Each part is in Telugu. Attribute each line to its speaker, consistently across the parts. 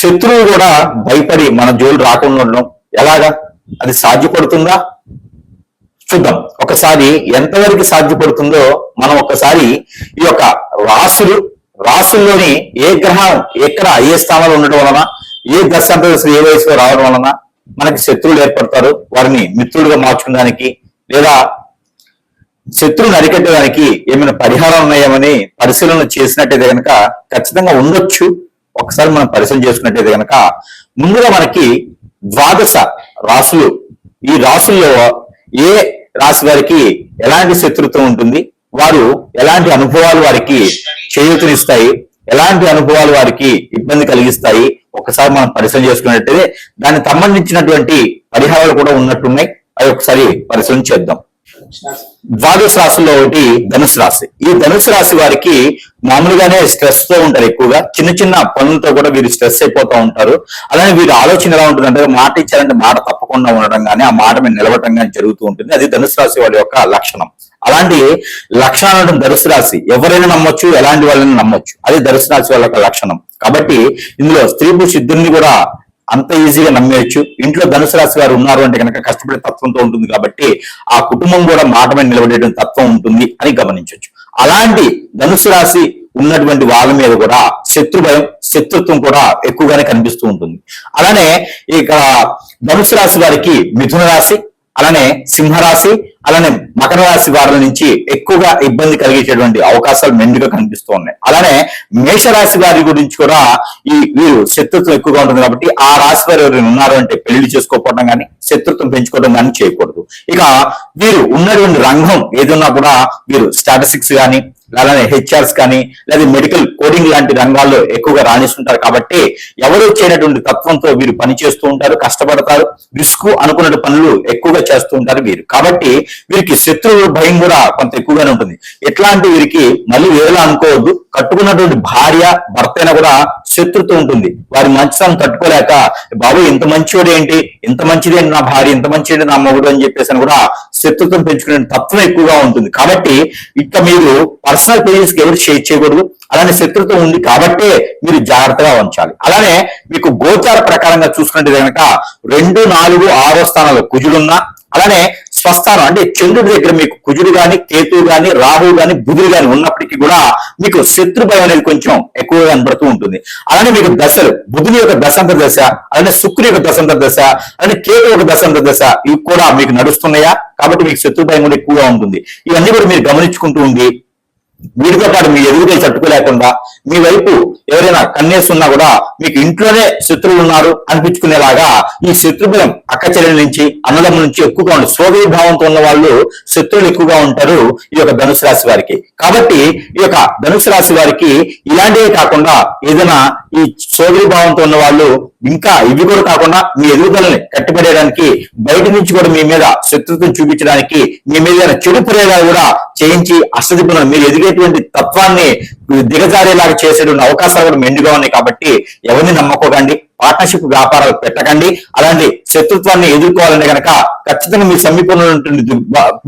Speaker 1: శత్రువు కూడా భయపడి మన జోలు రాకుండా ఉండడం ఎలాగా? అది సాధ్యపడుతుందా? చూద్దాం. ఒకసారి ఎంతవరకు సాధ్యపడుతుందో మనం ఒకసారి ఈ యొక్క రాసులు రాసుల్లోని ఏ గ్రహం ఎక్కడ ఏ స్థానంలో ఉండడం వలన ఏ దశాంతదశలు ఏ వయసులో రావడం వలన మనకి శత్రువులు ఏర్పడతారు? వారిని మిత్రులుగా మార్చుకోవడానికి లేదా శత్రువుని అరికట్టడానికి ఏమైనా పరిహారం ఉన్నాయేమని పరిశీలన చేసినట్టయితే కనుక ఖచ్చితంగా ఉండొచ్చు. ఒకసారి మనం పరిశీలన చేసుకున్నట్టయితే కనుక ముందుగా మనకి ద్వాదశ రాసులు ఈ రాసుల్లో ఏ రాశి వారికి ఎలాంటి శత్రుత్వం ఉంటుంది? వారు ఎలాంటి అనుభవాలు వారికి చేయూతనిస్తాయి? ఎలాంటి అనుభవాలు వారికి ఇబ్బంది కలిగిస్తాయి? ఒకసారి మనం పరిశీలన చేసుకున్నట్టయితే దానికి సంబంధించినటువంటి పరిహారాలు కూడా ఉన్నట్టున్నాయి. అవి ఒకసారి పరిశీలన చేద్దాం. ద్వాదశ రాశుల్లో ఒకటి ధనుసు రాశి. ఈ ధనుసు రాశి వారికి మామూలుగానే స్ట్రెస్తో ఉంటారు ఎక్కువగా. చిన్న చిన్న పనులతో కూడా వీరు స్ట్రెస్ అయిపోతూ ఉంటారు. అలానే వీరి ఆలోచన ఎలా ఉంటుందంటే మాట ఇచ్చారంటే మాట తప్పకుండా ఉండడం కానీ ఆ మాట మీద నిలవటం కానీ జరుగుతూ ఉంటుంది. అది ధనుసు రాశి వారి యొక్క లక్షణం. అలాంటి లక్షణాలు ఉండడం ధనుసు రాశి ఎవరైనా నమ్మొచ్చు ఎలాంటి వాళ్ళని నమ్మొచ్చు. అది ధనుసు రాశి వాళ్ళ యొక్క లక్షణం. కాబట్టి ఇందులో స్త్రీ పురుష కూడా అంత ఈజీగా నమ్మేయచ్చు. ఇంట్లో ధనుసు రాశి వారు ఉన్నారు అంటే కనుక కష్టపడే తత్వంతో ఉంటుంది కాబట్టి ఆ కుటుంబం కూడా మాట మీద నిలబడేటువంటి తత్వం ఉంటుంది అని గమనించవచ్చు అలాంటి ధనుసు రాశి ఉన్నటువంటి వాళ్ళ మీద కూడా శత్రు భయం శత్రుత్వం కూడా ఎక్కువగానే కనిపిస్తూ ఉంటుంది. అలానే ఇక ధనుసు రాశి వారికి మిథున రాశి అలానే సింహరాశి అలానే మకర రాశి వారి నుంచి ఎక్కువగా ఇబ్బంది కలిగించేటువంటి అవకాశాలు మెండుగా కనిపిస్తూ ఉన్నాయి. అలానే మేషరాశి వారి గురించి కూడా ఈ వీరు శత్రుత్వం ఎక్కువగా ఉంటుంది కాబట్టి ఆ రాశి వారు ఎవరైనా ఉన్నారు అంటే పెళ్ళి చేసుకోకపోవడం కానీ శత్రుత్వం పెంచుకోవడం కానీ చేయకూడదు. ఇక వీరు ఉన్నటువంటి రంగం ఏదన్నా కూడా వీరు స్టాటిస్టిక్స్ కానీ అలానే హెచ్ఆర్స్ కానీ లేదా మెడికల్ కోడింగ్ లాంటి రంగాల్లో ఎక్కువగా రాణిస్తుంటారు కాబట్టి ఎవరు చేయనటువంటి తత్వంతో వీరు పని చేస్తూ ఉంటారు కష్టపడతారు రిస్క్ అనుకున్న పనులు ఎక్కువగా చేస్తూ ఉంటారు వీరు. కాబట్టి వీరికి శత్రువు భయం కూడా కొంత ఎక్కువగానే ఉంటుంది. ఎట్లాంటి వీరికి మళ్ళీ వేరేలా అనుకోవద్దు. కట్టుకున్నటువంటి భార్య భర్త కూడా శత్రుత్వం ఉంటుంది. వారి మంచితనం తట్టుకోలేక బాబు ఇంత మంచివాడు ఏంటి? ఇంత మంచిదేంటి నా భార్య ఇంత మంచిది నా మొగుడు అని చెప్పేసి అని కూడా శత్రుత్వం పెంచుకునే తత్వం ఎక్కువగా ఉంటుంది. కాబట్టి ఇక మీరు పర్సనల్ పేజెస్కి ఎవరు షేర్ చేయకూడదు. అలానే శత్రుత్వం ఉంది కాబట్టే మీరు జాగ్రత్తగా ఉంచాలి. అలానే మీకు గోచార ప్రకారంగా చూసుకుంటే కనుక రెండు నాలుగు ఆరో స్థానాలు కుజుడున్న అలానే స్వస్థానం. అంటే చంద్రుడి దగ్గర మీకు కుజుడు గాని కేతు గాని రాహువు గాని బుధుడు గాని ఉన్నప్పటికీ కూడా మీకు శత్రు భయం అనేది కొంచెం ఎక్కువగా కనబడుతూ ఉంటుంది. అలానే మీకు దశలు. బుధుని యొక్క దశాంతర దశ అలానే శుక్రుని యొక్క దశాంతర దశ అలానే కేతు యొక్క దశాంతర దశ ఇవి కూడా మీకు నడుస్తున్నాయా? కాబట్టి మీకు శత్రు భయం కూడా ఎక్కువగా ఉంటుంది. ఇవన్నీ కూడా మీరు గమనించుకుంటూ ఉండి వీటితో పాటు మీ ఎదుగుదల తట్టుకోలేకుండా మీ వైపు ఎవరైనా కన్నేస్తున్నా కూడా మీకు ఇంట్లోనే శత్రువులు ఉన్నారు అనిపించుకునేలాగా ఈ శత్రుబలం అక్క నుంచి అన్నదమ్ముల నుంచి ఎక్కువగా ఉంటుంది సోదరి భావంతో ఉన్న వాళ్ళు శత్రువులు ఎక్కువగా ఉంటారు ఈ యొక్క ధనుసు రాశి వారికి. కాబట్టి ఈ యొక్క ధనుసు రాశి వారికి ఇలాంటివే కాకుండా ఏదైనా ఈ సోదరి భావంతో ఉన్న వాళ్ళు ఇంకా ఇవి కూడా కాకుండా మీ ఎదుగుదలని కట్టిపడేయడానికి బయట నుంచి కూడా మీ మీద శత్రుత్వం చూపించడానికి మీ మీద చెడు ప్రయోగాలు కూడా చేయించి అష్టదిబ్బులను మీరు ఎదిగేటువంటి తత్వాన్ని దిగజారేలాగా చేసేటువంటి అవకాశాలు కూడా మెండుగా ఉన్నాయి కాబట్టి ఎవరిని నమ్మకోకండి. పార్ట్నర్షిప్ వ్యాపారాలు పెట్టకండి. అలాంటి శత్రుత్వాన్ని ఎదుర్కోవాలంటే కనుక ఖచ్చితంగా మీ సమీపంలో ఉన్నటువంటి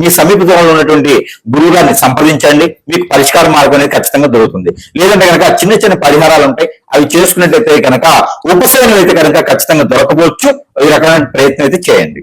Speaker 1: మీ సమీప సమీపంలో ఉన్నటువంటి గురువు గారిని సంప్రదించండి. మీకు పరిష్కార మార్గం అనేది ఖచ్చితంగా దొరుకుతుంది. లేదంటే కనుక చిన్న చిన్న పరిహారాలు ఉంటాయి. అవి చేసుకున్నట్లయితే కనుక ఉపశమనం అయితే కనుక ఖచ్చితంగా దొరకవచ్చు. ఈ రకమైన ప్రయత్నం అయితే చేయండి.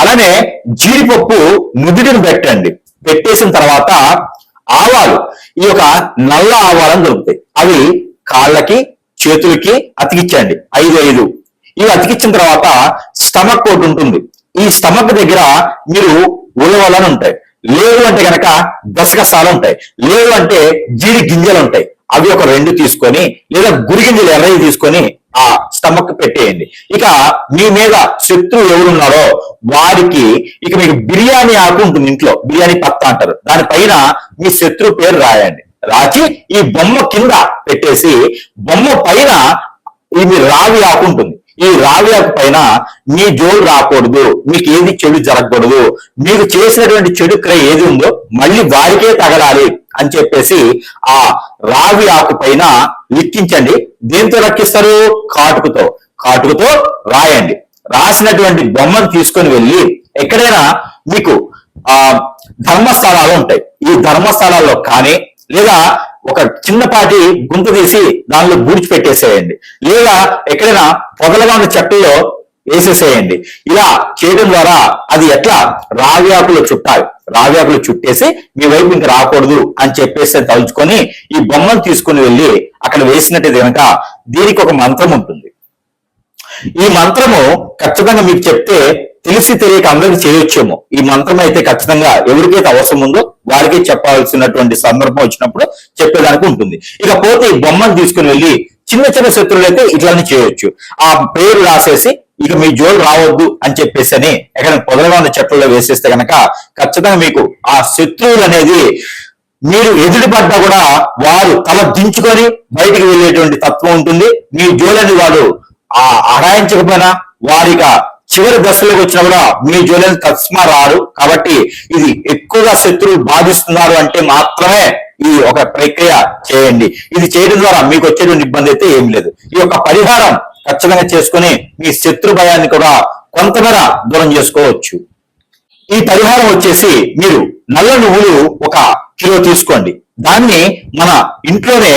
Speaker 1: అలానే జీడిపప్పు నుదిటిని పెట్టండి. పెట్టేసిన తర్వాత ఆవాలు. ఈ యొక్క నల్ల ఆవాలను దొరుకుతాయి. అవి కాళ్ళకి చేతులకి అతికించండి ఐదు ఐదు. ఇవి అతికించిన తర్వాత స్టమక్ ఒకటి ఉంటుంది. ఈ స్టమక్ దగ్గర మీరు ఉలవలని ఉంటాయి. లేవు అంటే గనక గసగసాలు ఉంటాయి. లేవు అంటే జీడి గింజలు ఉంటాయి. అవి ఒక రెండు తీసుకొని లేదా గురి గింజలు ఎర్రవి తీసుకొని ఆ స్టమక్ పెట్టేయండి. ఇక మీ మీద శత్రువు ఎవరున్నారో వారికి ఇక మీకు బిర్యానీ ఆకు ఉంటుంది ఇంట్లో. బిర్యానీ పత్తా అంటారు. దానిపైన మీ శత్రువు పేరు రాయండి. రాచి ఈ బొమ్మ కింద పెట్టేసి బొమ్మ పైన ఇది రావి ఆకు ఉంటుంది. ఈ రావి ఆకు పైన మీ జోలు రాకూడదు. మీకు ఏది చెడు జరగకూడదు. మీరు చేసినటువంటి చెడు క్రయ ఏది ఉందో మళ్ళీ వారికే తగలాలి అని చెప్పేసి ఆ రావి ఆకు పైన లిక్కించండి. దేంతో లెక్కిస్తారు? కాటుకుతో. కాటుకుతో రాయండి. రాసినటువంటి బొమ్మను తీసుకొని వెళ్ళి ఎక్కడైనా మీకు ఆ ధర్మస్థలాలు ఉంటాయి. ఈ ధర్మస్థలాల్లో కానీ లేదా ఒక చిన్నపాటి గుంత తీసి దానిలో బూడిచి పెట్టేసేయండి. లేదా ఎక్కడైనా పొదలుగా ఉన్న చెట్టులో వేసేసేయండి. ఇలా చేయడం ద్వారా అది ఎట్లా? రావ్యాకులు చుట్టాలి. రావ్యాకులు ఆకులు చుట్టేసి మీ వైపు ఇంక రాకూడదు అని చెప్పేసి తలుచుకొని ఈ బొమ్మను తీసుకుని వెళ్ళి అక్కడ వేసినట్టు కనుక దీనికి ఒక మంత్రం ఉంటుంది. ఈ మంత్రము ఖచ్చితంగా మీకు చెప్తే తెలిసి తెలియక అందరికి చేయొచ్చేమో. ఈ మంత్రం అయితే ఖచ్చితంగా ఎవరికైతే అవసరం ఉందో వారికి చెప్పాల్సినటువంటి సందర్భం వచ్చినప్పుడు చెప్పేదానికి ఉంటుంది. ఇక పోతే ఈ బొమ్మను తీసుకుని వెళ్ళి చిన్న చిన్న శత్రువులు అయితే ఇట్లానే చేయొచ్చు. ఆ పేరు రాసేసి ఇక మీ జోలు రావద్దు అని చెప్పేసి అని ఎక్కడ పొదలుగా ఉన్న చెట్లలో వేసేస్తే కనుక ఖచ్చితంగా మీకు ఆ శత్రువులు అనేది మీరు ఎదుటిపడ్డా కూడా వారు తల దించుకొని బయటికి వెళ్ళేటువంటి తత్వం ఉంటుంది. మీ జోలని వాడు ఆ అరాయించకపోయినా వారిగా చివరి దశలోకి వచ్చినా కూడా మీ జోలిని తస్మా రారు. కాబట్టి ఇది ఎక్కువగా శత్రువులు బాధిస్తున్నారు అంటే మాత్రమే ఈ ఒక ప్రక్రియ చేయండి. ఇది చేయడం ద్వారా మీకు వచ్చేటువంటి ఇబ్బంది అయితే ఏం లేదు. ఈ యొక్క పరిహారం ఖచ్చితంగా చేసుకుని మీ శత్రు భయాన్ని కూడా కొంతమేర దూరం చేసుకోవచ్చు. ఈ పరిహారం వచ్చేసి మీరు నల్ల నువ్వులు ఒక కిలో తీసుకోండి. దాన్ని మన ఇంట్లోనే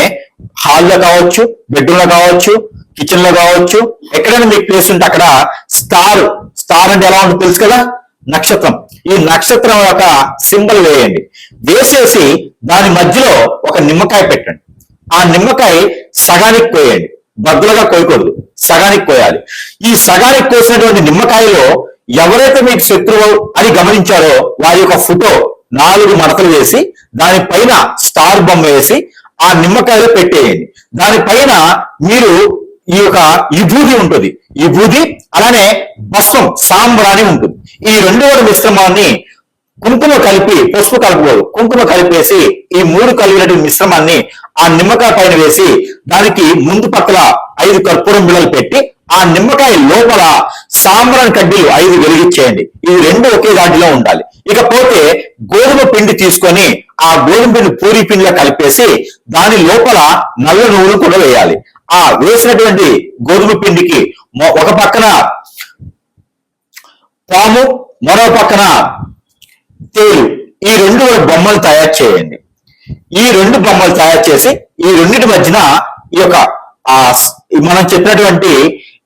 Speaker 1: హాల్లో కావచ్చు బెడ్రూమ్లో కావచ్చు కిచెన్లో కావచ్చు ఎక్కడైనా మీకు ప్లేస్ ఉంటే అక్కడ స్టార్ స్టార్ అంటే ఎలా ఉంటుంది తెలుసు కదా? నక్షత్రం. ఈ నక్షత్రం యొక్క సింబల్ వేయండి. వేసేసి దాని మధ్యలో ఒక నిమ్మకాయ పెట్టండి. ఆ నిమ్మకాయ సగానికి కోయండి. బద్దలుగా కోయకూడదు. సగానికి కోయాలి. ఈ సగానికి కోసినటువంటి నిమ్మకాయలో ఎవరైతే మీకు శత్రువు అని గమనించారో వారి యొక్క ఫోటో నాలుగు మడతలు వేసి దానిపైన స్టార్ బొమ్మ వేసి ఆ నిమ్మకాయలో పెట్టేయండి. దానిపైన మీరు ఈ యొక్క బూది ఉంటుంది. విభూది అలానే భస్వం సాంబ్రాణి ఉంటుంది. ఈ రెండు కూడా మిశ్రమాన్ని కుంకుమ కలిపి పసుపు కలపకూడదు కుంకుమ కలిపేసి ఈ మూడు కలిగినటువంటి మిశ్రమాన్ని ఆ నిమ్మకాయ పైన వేసి దానికి ముందు పక్కల ఐదు కర్పూరం బిళ్ళలు పెట్టి ఆ నిమ్మకాయ లోపల సాంబ్రాన్ కడ్డీలు ఐదు వెలిగించేయండి. ఇవి రెండు ఒకే దాటిలో ఉండాలి. ఇకపోతే గోధుమ పిండి తీసుకొని ఆ గోధుమ పిండి పూరి పిండిలో కలిపేసి దాని లోపల నల్ల నువ్వులు కూడా వేయాలి. ఆ వేసినటువంటి గోధుమ పిండికి ఒక పక్కన పాము మరో పక్కన తేలు ఈ రెండు బొమ్మలు తయారు చేయండి. ఈ రెండు బొమ్మలు తయారు చేసి ఈ రెండింటి మధ్యన ఈ యొక్క ఆ మనం చెప్పినటువంటి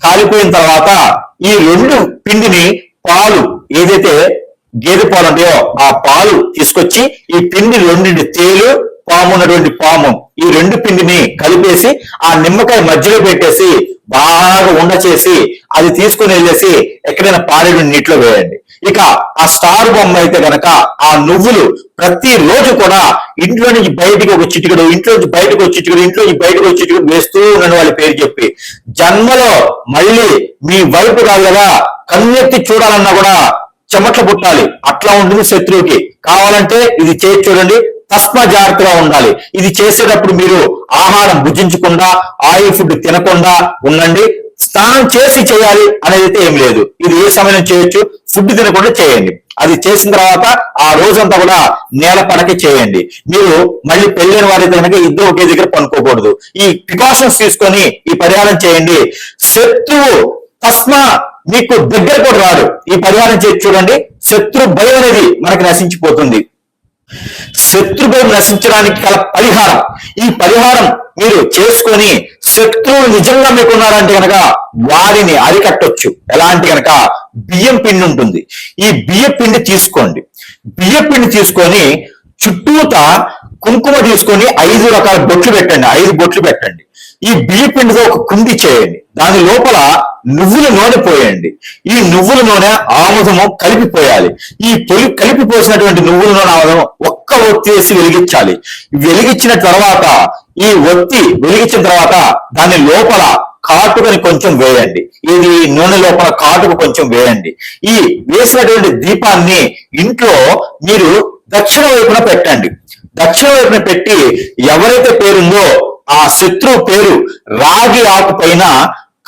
Speaker 1: కాలిపోయిన తర్వాత ఈ రెండు పిండిని పాలు ఏదైతే గేదె పాలు ఉంటాయో ఆ పాలు తీసుకొచ్చి ఈ పిండి రెండింటి తేలు పాము ఉన్నటువంటి పాము ఈ రెండు పిండిని కలిపేసి ఆ నిమ్మకాయ మధ్యలో పెట్టేసి బాగా ఉండ చేసి అది తీసుకుని వెళ్ళేసి ఎక్కడైనా పారేడు నీటిలో వేయండి. ఇక ఆ స్టార్ బొమ్మ అయితే గనక ఆ నువ్వులు ప్రతి రోజు కూడా ఇంట్లో నుంచి బయటికి ఒక చిటికడు ఇంట్లో నుంచి బయటకు ఒక చిటికడు ఇంట్లో నుంచి బయటకు ఒక చిటికడు వేస్తూ ఉన్నాను వాళ్ళ పేరు చెప్పి. జన్మలో మళ్ళీ మీ వైపు కాదు కదా కన్నెత్తి చూడాలన్నా కూడా చెమట్లు పుట్టాలి. అట్లా ఉంటుంది శత్రువుకి. కావాలంటే ఇది చేసి చూడండి తస్మ జాగ్రత్తగా ఉండాలి. ఇది చేసేటప్పుడు మీరు ఆహారం భుజించకుండా ఆయిల్ ఫుడ్ తినకుండా ఉండండి. స్నానం చేసి చేయాలి అనేది అయితే ఏం లేదు. ఇది ఏ సమయం చేయొచ్చు? ఫుడ్ తినకుండా చేయండి. అది చేసిన తర్వాత ఆ రోజంతా కూడా నేల పడక చేయండి. మీరు మళ్ళీ పెళ్ళిన వారైతే కనుక ఇద్దరు ఒకే దగ్గర పనుకోకూడదు. ఈ ప్రికాషన్స్ తీసుకొని ఈ పరిహారం చేయండి. శత్రువు తస్మా మీకు దగ్గర కూడా రాడు. ఈ పరిహారం చేసి చూడండి. శత్రు భయం అనేది మనకి నశించిపోతుంది. శత్రుభయం నశించడానికి గల పరిహారం. ఈ పరిహారం మీరు చేసుకొని శత్రువులు నిజంగా మీకు ఉన్నారంటే కనుక వారిని అరికట్టొచ్చు. ఎలాంటి కనుక బియ్యం పిండి ఉంటుంది. ఈ బియ్య పిండి తీసుకోండి. బియ్య పిండి తీసుకొని చుట్టూత కుంకుమ తీసుకొని ఐదు రకాల బొట్లు పెట్టండి. ఐదు బొట్లు పెట్టండి. ఈ బియ్య పిండితో ఒక కుండి చేయండి. దాని లోపల నువ్వుల నూనె పోయండి. ఈ నువ్వుల నూనె ఆముదము కలిపిపోయాలి. ఈ పొలి కలిపి పోసినటువంటి నువ్వుల నూనె ఆముదం ఒక్క ఒత్తి వేసి వెలిగించాలి. వెలిగించిన తర్వాత ఈ ఒత్తి వెలిగించిన తర్వాత దాని లోపల కాటుకని కొంచెం వేయండి. ఇది నూనె లోపల కాటుకు కొంచెం వేయండి. ఈ వేసినటువంటి దీపాన్ని ఇంట్లో మీరు దక్షిణ వైపున పెట్టండి. దక్షిణ వైపున పెట్టి ఎవరైతే పేరుందో ఆ శత్రువు పేరు రాగి ఆకు పైన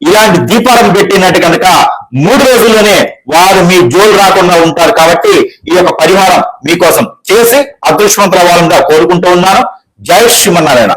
Speaker 1: ఇలాంటి దీపాలను పెట్టినట్టు కనుక మూడు రోజుల్లోనే వారు మీ జోలు రాకుండా ఉంటారు కాబట్టి ఈ యొక్క పరిహారం మీకోసం చేసి అదృష్టవంతుల వాళ్ళంగా కోరుకుంటూ ఉన్నాను. జై శ్రీమన్నారాయణ.